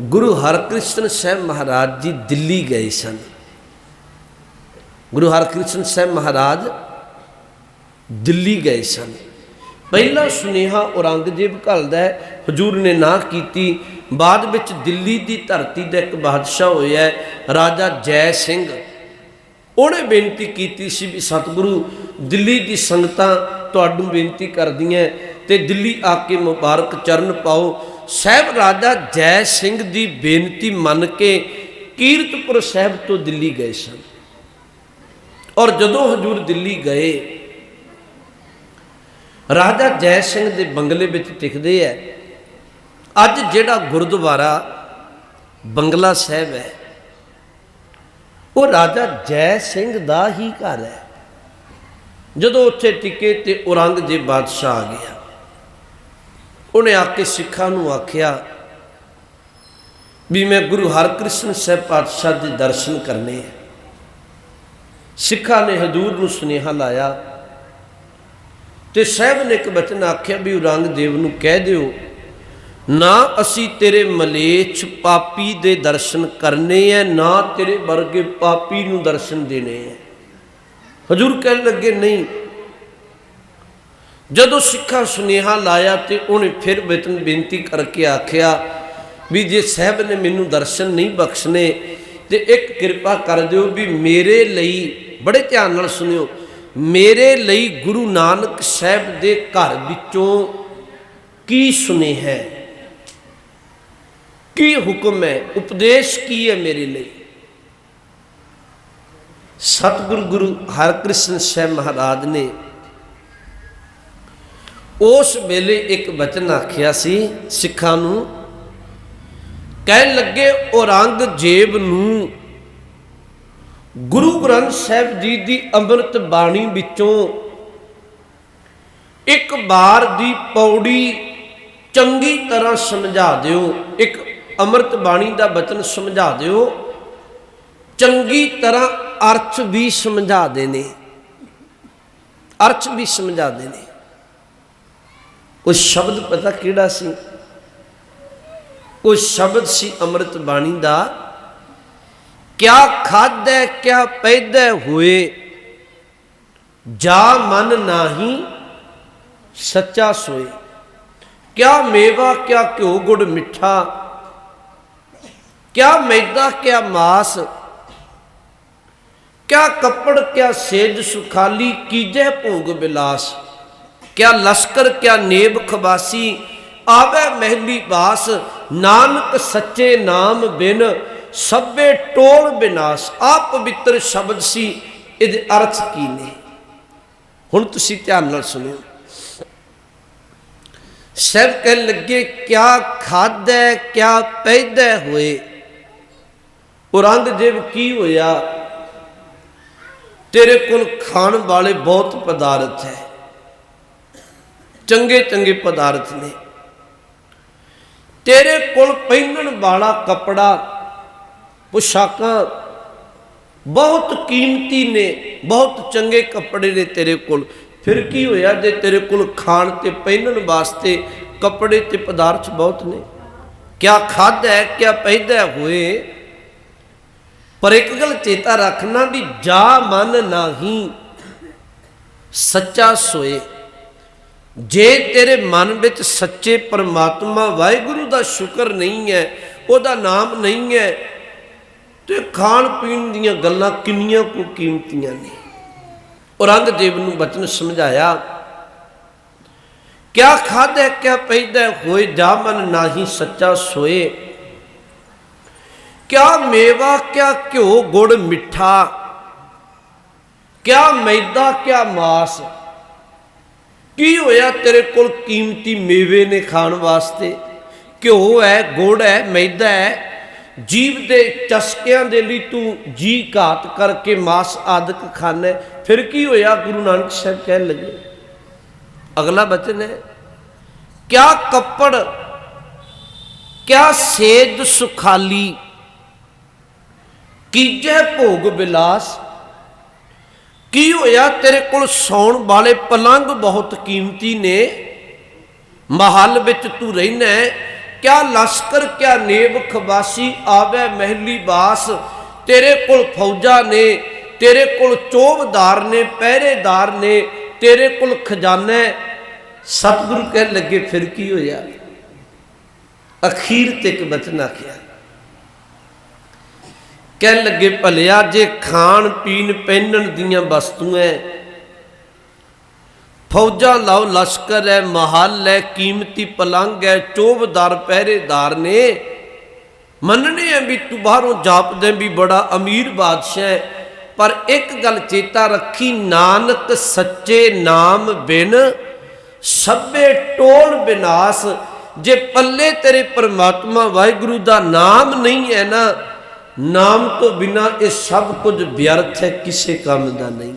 ਗੁਰੂ ਹਰਕ੍ਰਿਸ਼ਨ ਸਾਹਿਬ ਮਹਾਰਾਜ ਜੀ ਦਿੱਲੀ ਗਏ ਸਨ। ਗੁਰੂ ਹਰਕ੍ਰਿਸ਼ਨ ਸਾਹਿਬ ਮਹਾਰਾਜ ਦਿੱਲੀ ਗਏ ਸਨ। ਪਹਿਲਾ ਸੁਨੇਹਾ ਔਰੰਗਜ਼ੇਬ ਘੱਲਦਾ ਹੈ, ਹਜੂਰ ਨੇ ਨਾ ਕੀਤੀ। ਬਾਅਦ ਵਿੱਚ ਦਿੱਲੀ ਦੀ ਧਰਤੀ ਦਾ ਇੱਕ ਬਾਦਸ਼ਾਹ ਹੋਇਆ ਰਾਜਾ ਜੈ ਸਿੰਘ। ਉਹਨੇ ਬੇਨਤੀ ਕੀਤੀ ਸੀ ਵੀ, ਸਤਿਗੁਰੂ, ਦਿੱਲੀ ਦੀ ਸੰਗਤਾਂ ਤੁਹਾਨੂੰ ਬੇਨਤੀ ਕਰਦੀਆਂ ਤੇ ਦਿੱਲੀ ਆ ਕੇ ਮੁਬਾਰਕ ਚਰਨ ਪਾਓ। ਸਾਹਿਬ ਰਾਜਾ ਜੈ ਸਿੰਘ ਦੀ ਬੇਨਤੀ ਮੰਨ ਕੇ ਕੀਰਤਪੁਰ ਸਾਹਿਬ ਤੋਂ ਦਿੱਲੀ ਗਏ ਸਨ। ਔਰ ਜਦੋਂ ਹਜੂਰ ਦਿੱਲੀ ਗਏ, ਰਾਜਾ ਜੈ ਸਿੰਘ ਦੇ ਬੰਗਲੇ ਵਿੱਚ ਟਿਕਦੇ ਐ। ਅੱਜ ਜਿਹੜਾ ਗੁਰਦੁਆਰਾ ਬੰਗਲਾ ਸਾਹਿਬ ਹੈ ਉਹ ਰਾਜਾ ਜੈ ਸਿੰਘ ਦਾ ਹੀ ਘਰ ਹੈ ਜਦੋਂ ਉੱਥੇ ਟਿਕੇ ਤੇ ਔਰੰਗਜ਼ੇਬ ਬਾਦਸ਼ਾਹ ਆ ਗਿਆ। ਉਹਨੇ ਆ ਕੇ ਸਿੱਖਾਂ ਨੂੰ ਆਖਿਆ ਵੀ ਮੈਂ ਗੁਰੂ ਹਰਕ੍ਰਿਸ਼ਨ ਸਾਹਿਬ ਪਾਤਸ਼ਾਹ ਦੇ ਦਰਸ਼ਨ ਕਰਨੇ ਹੈ ਸਿੱਖਾਂ ਨੇ ਹਜ਼ੂਰ ਨੂੰ ਸੁਨੇਹਾ ਲਾਇਆ ਤੇ ਸਾਹਿਬ ਨੇ ਇੱਕ ਬਚਨ ਆਖਿਆ ਵੀ ਔਰੰਗਜ਼ੇਬ ਨੂੰ ਕਹਿ ਦਿਓ, ਨਾ ਅਸੀਂ ਤੇਰੇ ਮਲੇਛ ਪਾਪੀ ਦੇ ਦਰਸ਼ਨ ਕਰਨੇ ਐ ਨਾ ਤੇਰੇ ਵਰਗੇ ਪਾਪੀ ਨੂੰ ਦਰਸ਼ਨ ਦੇਣੇ ਐ ਹਜੂਰ ਕਹਿਣ ਲੱਗੇ, ਨਹੀਂ ਜਦੋਂ ਸਿੱਖਾਂ ਸੁਨੇਹਾ ਲਾਇਆ ਤੇ ਉਹਨੇ ਫਿਰ ਬੇਤਨ ਬੇਨਤੀ ਕਰਕੇ ਆਖਿਆ ਵੀ ਜੇ ਸਾਹਿਬ ਨੇ ਮੈਨੂੰ ਦਰਸ਼ਨ ਨਹੀਂ ਬਖਸ਼ਨੇ ਤੇ ਇੱਕ ਕਿਰਪਾ ਕਰ ਦਿਓ ਵੀ ਮੇਰੇ ਲਈ, ਬੜੇ ਧਿਆਨ ਨਾਲ ਸੁਣਿਓ ਮੇਰੇ ਲਈ ਗੁਰੂ ਨਾਨਕ ਸਾਹਿਬ ਦੇ ਘਰ ਵਿੱਚੋਂ ਕੀ ਸੁਨੇਹਾ ਹੈ? ਕੀ ਹੁਕਮ ਹੈ? ਉਪਦੇਸ਼ ਕੀ ਹੈ ਮੇਰੇ ਲਈ? ਸਤਿਗੁਰੂ ਗੁਰੂ ਹਰਕ੍ਰਿਸ਼ਨ ਸਾਹਿਬ ਮਹਾਰਾਜ ਨੇ ਉਸ ਵੇਲੇ ਇੱਕ ਬਚਨ ਆਖਿਆ ਸੀ, ਸਿੱਖਾਂ ਨੂੰ, ਕਹਿਣ ਲੱਗੇ, ਔਰੰਗਜ਼ੇਬ ਨੂੰ, ਗੁਰੂ ਗ੍ਰੰਥ ਸਾਹਿਬ ਜੀ ਦੀ ਅੰਮ੍ਰਿਤ ਬਾਣੀ ਵਿੱਚੋਂ ਇੱਕ ਵਾਰ ਦੀ ਪੌੜੀ ਚੰਗੀ ਤਰ੍ਹਾਂ ਸਮਝਾ ਦਿਓ, ਇੱਕ ਅੰਮ੍ਰਿਤ ਬਾਣੀ ਦਾ ਬਚਨ ਸਮਝਾ ਦਿਓ, ਚੰਗੀ ਤਰ੍ਹਾਂ ਅਰਥ ਵੀ ਸਮਝਾ ਦੇਣੇ, ਅਰਥ ਵੀ ਸਮਝਾ ਦੇਣੇ। ਉਹ ਸ਼ਬਦ ਪਤਾ ਕਿਹੜਾ ਸੀ? ਉਹ ਸ਼ਬਦ ਸੀ ਅੰਮ੍ਰਿਤ ਬਾਣੀ ਦਾ, ਕਿਆ ਖਾਦੈ ਕਿਆ ਪੈਦੈ ਹੋਏ, ਜਾ ਮਨ ਨਾਹੀ ਸੱਚਾ ਸੋਏ। ਕਿਆ ਮੇਵਾ, ਕਿਆ ਘਿਓ ਗੁੜ ਮਿੱਠਾ, ਕਿਆ ਮੈਦਾ, ਕਿਆ ਮਾਸ, ਕਿਆ ਕੱਪੜ, ਕਿਆ ਸੇਜ ਸੁਖਾਲੀ, ਕੀਜੈ ਭੋਗ ਬਿਲਾਸ। ਕਿਆ ਲਸ਼ਕਰ, ਕਿਆ ਨੇਬ ਖਬਾਸੀ ਆਵੇ ਮਹਿਲੀ ਬਾਸ ਨਾਨਕ ਸੱਚੇ ਨਾਮ ਬਿਨ, ਸਭੇ ਟੋਲ ਬਿਨਾਸ਼ ਆ ਪਵਿੱਤਰ ਸ਼ਬਦ ਸੀ, ਇਹਦੇ ਅਰਥ ਕੀ ਨੇ? ਹੁਣ ਤੁਸੀਂ ਧਿਆਨ ਨਾਲ ਸੁਣਿਓ। ਸਭ ਕਹਿਣ ਲੱਗੇ, ਕਿਆ ਖਾਦੈ ਕਿਆ ਪੈਦਾ ਹੋਏ? ਔਰੰਗਜ਼ੇਬ ਕੀ ਹੋਇਆ? ਤੇਰੇ ਕੋਲ ਖਾਣ ਵਾਲੇ ਬਹੁਤ ਪਦਾਰਥ ਹੈ। ਚੰਗੇ ਚੰਗੇ ਪਦਾਰਥ ਨੇ। ਤੇਰੇ ਕੋਲ ਪਹਿਨਣ ਵਾਲਾ ਕਪੜਾ, ਪੁਸ਼ਾਕਾਂ ਬਹੁਤ ਕੀਮਤੀ ਨੇ, ਬਹੁਤ ਚੰਗੇ ਕੱਪੜੇ ਨੇ ਤੇਰੇ ਕੋਲ। ਫਿਰ ਕੀ ਹੋਇਆ ਜੇ ਤੇਰੇ ਕੋਲ ਖਾਣ ਤੇ ਪਹਿਨਣ ਵਾਸਤੇ ਕੱਪੜੇ ਤੇ ਪਦਾਰਥ ਬਹੁਤ ਨੇ? ਕਿਆ ਖਾਦਾ ਹੈ, ਕਿਆ ਪਹਿਦਾ ਹੋਏ? ਪਰ ਇੱਕ ਗੱਲ ਚੇਤਾ ਰੱਖਣਾ ਵੀ ਜਾ ਮਨ ਨਾਹੀ ਸੱਚਾ ਸੋਏ। ਜੇ ਤੇਰੇ ਮਨ ਵਿੱਚ ਸੱਚੇ ਪਰਮਾਤਮਾ ਵਾਹਿਗੁਰੂ ਦਾ ਸ਼ੁਕਰ ਨਹੀਂ ਹੈ, ਉਹਦਾ ਨਾਮ ਨਹੀਂ ਹੈ, ਤੇ ਖਾਣ ਪੀਣ ਦੀਆਂ ਗੱਲਾਂ ਕਿੰਨੀਆਂ ਕੁ ਕੀਮਤੀਆਂ ਨੇ। ਔਰੰਗਜ਼ੇਬ ਨੂੰ ਬਚਨ ਸਮਝਾਇਆ, ਕਿਆ ਖਾਦੇ ਕਿਆ ਪੈਦਾ ਹੋਏ ਜਾ ਮਨ ਨਾਹੀ ਸੱਚਾ ਸੋਏ। ਕਿਆ ਮੇਵਾ, ਕਿਆ ਘਿਓ ਗੁੜ ਮਿੱਠਾ। ਕਿਆ ਮੈਦਾ, ਕਿਆ ਮਾਸ। ਕੀ ਹੋਇਆ? ਤੇਰੇ ਕੋਲ ਕੀਮਤੀ ਮੇਵੇ ਨੇ ਖਾਣ ਵਾਸਤੇ। ਘਿਓ ਹੈ, ਗੁੜ ਹੈ, ਮੈਦਾ ਹੈ। ਜੀਵ ਦੇ ਚਸਕਿਆਂ ਦੇ ਲਈ ਤੂੰ ਜੀ ਘਾਤ ਕਰਕੇ ਮਾਸ ਆਦਿਕ ਖਾਣਾ ਫਿਰ ਕੀ ਹੋਇਆ? ਗੁਰੂ ਨਾਨਕ ਸਾਹਿਬ ਕਹਿਣ ਲੱਗੇ। ਅਗਲਾ ਬਚਨ ਹੈ, ਕਿਆ ਕੱਪੜ, ਕਿਆ ਸੇਜ ਸੁਖਾਲੀ, ਕੀਜੈ ਭੋਗ ਬਿਲਾਸ ਕੀ ਹੋਇਆ? ਤੇਰੇ ਕੋਲ ਸੌਣ ਵਾਲੇ ਪਲੰਗ ਬਹੁਤ ਕੀਮਤੀ ਨੇ। ਮਹੱਲ ਵਿੱਚ ਤੂੰ ਰਹਿਣਾ ਕਿਆ ਲਸ਼ਕਰ, ਕਿਆ ਨੇਬ ਖਬਾਸੀ ਆਵੇ ਮਹਿਲੀ ਬਾਸ। ਤੇਰੇ ਕੋਲ ਫੌਜਾ ਨੇ, ਤੇਰੇ ਕੋਲ ਚੋਬਦਾਰ ਨੇ, ਪਹਿਰੇਦਾਰ ਨੇ, ਤੇਰੇ ਕੋਲ ਖਜ਼ਾਨਾ ਸਤਿਗੁਰੂ ਕਹਿਣ ਲੱਗੇ, ਫਿਰ ਕੀ ਹੋਇਆ? ਅਖੀਰ ਤੇ ਇੱਕ ਬਚਨ ਆਖਿਆ ਕਹਿਣ ਲੱਗੇ, ਭਲਿਆ ਜੇ ਖਾਣ ਪੀਣ ਪਹਿਨਣ ਦੀਆਂ ਵਸਤੂਆਂ ਫੌਜਾਂ ਲਾਓ ਲਸ਼ਕਰ ਹੈ ਮਹੱਲ ਹੈ ਕੀਮਤੀ ਪਲੰਗ ਹੈ ਚੋਬਦਾਰ ਪਹਿਰੇਦਾਰ ਨੇ। ਮੰਨਣੇ ਆ ਵੀ ਤੂੰ ਬਾਹਰੋਂ ਜਾਪਦੇ ਵੀ ਬੜਾ ਅਮੀਰ ਬਾਦਸ਼ਾਹ ਹੈ ਪਰ ਇੱਕ ਗੱਲ ਚੇਤਾ ਰੱਖੀ, ਨਾਨਕ ਸੱਚੇ ਨਾਮ ਬਿਨ ਸਭੇ ਟੋਲ ਬਿਨਾਸ਼। ਜੇ ਪੱਲੇ ਤੇਰੇ ਪਰਮਾਤਮਾ ਵਾਹਿਗੁਰੂ ਦਾ ਨਾਮ ਨਹੀਂ ਹੈ ਨਾ ਨਾਮ ਤੋਂ ਬਿਨਾ ਇਹ ਸਭ ਕੁਝ ਵਿਅਰਥ ਹੈ ਕਿਸੇ ਕੰਮ ਦਾ ਨਹੀਂ।